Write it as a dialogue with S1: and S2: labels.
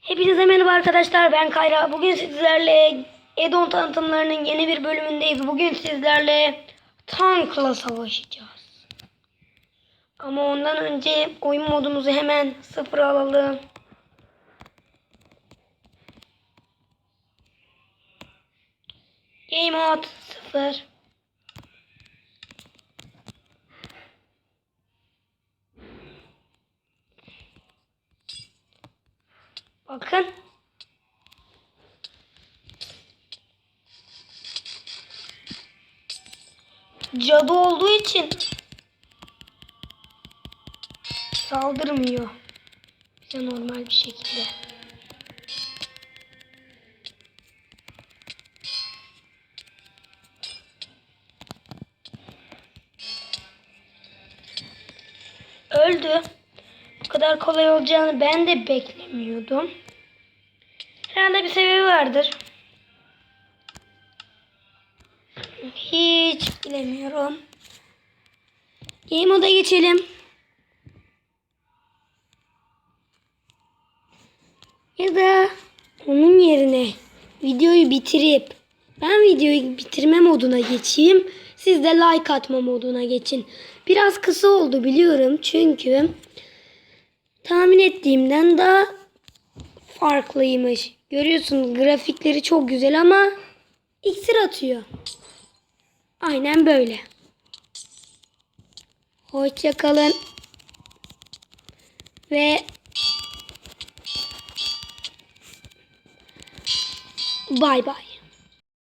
S1: Hepinize merhaba arkadaşlar ben Kayra. Bugün sizlerle Edon tanıtımlarının yeni bir bölümündeyiz. Bugün sizlerle tankla savaşacağız. Ama ondan önce oyun modumuzu hemen sıfıra alalım. Game mode sıfır. Bakın. Cadı olduğu için saldırmıyor. Bize normal bir şekilde. Öldü. Kadar kolay olacağını ben de beklemiyordum. Herhalde bir sebebi vardır. Hiç bilemiyorum. Game moda geçelim. Ya da onun yerine videoyu bitirip ben videoyu bitirme moduna geçeyim. Siz de like atma moduna geçin. Biraz kısa oldu biliyorum çünkü tahmin ettiğimden daha farklıymış. Görüyorsunuz grafikleri çok güzel ama iksir atıyor. Aynen böyle. Hoşça kalın. Ve bay bay.